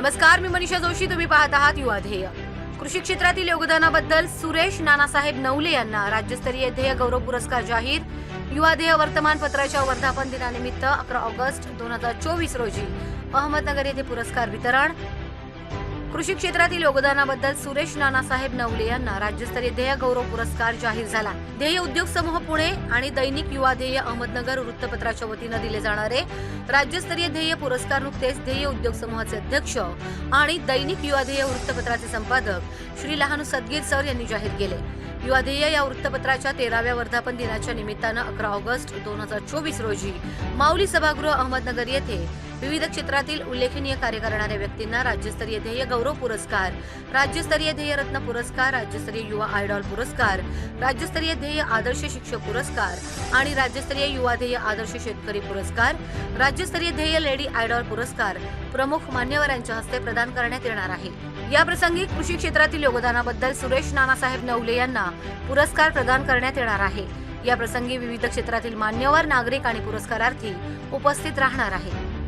नमस्कार मी मनीषा जोशी. तुम्ही पाहत आहात युवा ध्येय. कृषी क्षेत्रातील योगदानाबद्दल सुरेश नानासाहेब नवले यांना राज्यस्तरीय ध्येय गौरव पुरस्कार जाहीर. युवा ध्येय वर्तमानपत्राच्या वर्धापन दिनानिमित्त अकरा ऑगस्ट दोन हजार चोवीस रोजी अहमदनगर येथे पुरस्कार वितरण. कृषी क्षेत्रातील योगदानाबद्दल सुरेश नानासाहेब नवले यांना राज्यस्तरीय ध्येय गौरव पुरस्कार जाहीर झाला. ध्येय उद्योग समूह पुणे आणि दैनिक युवा ध्येय अहमदनगर वृत्तपत्राच्या वतीनं दिले जाणारे. राज्यस्तरीय ध्येय पुरस्कार नुकतेच ध्येय उद्योग समूहाचे अध्यक्ष आणि दैनिक युवा ध्येय वृत्तपत्राचे संपादक श्री लहानू सदगीर सर यांनी जाहीर केले. युवा ध्येय या वृत्तपत्राच्या तेराव्या वर्धापन दिनाच्या निमित्तानं अकरा ऑगस्ट दोन हजार चोवीस रोजी माऊली सभागृह अहमदनगर येथे विविध क्षेत्रातील उल्लेखनीय कार्य करणाऱ्या व्यक्तींना राज्यस्तरीय ध्येय गौरव पुरस्कार राज्यस्तरीय ध्येय रत्न पुरस्कार राज्यस्तरीय युवा आयडॉल पुरस्कार राज्यस्तरीय ध्येय आदर्श शिक्षक पुरस्कार आणि राज्यस्तरीय युवा ध्येय आदर्श शेतकरी पुरस्कार राज्यस्तरीय ध्येय लेडी आयडॉल पुरस्कार प्रमुख मान्यवरांच्या हस्ते प्रदान करण्यात येणार आहे. या प्रसंगी कृषी क्षेत्रातील योगदानाबद्दल सुरेश नानासाहेब नवले यांना पुरस्कार प्रदान करण्यात येणार आहे. या प्रसंगी विविध क्षेत्रातील मान्यवर नागरिक आणि पुरस्कारार्थी उपस्थित राहणार आहेत.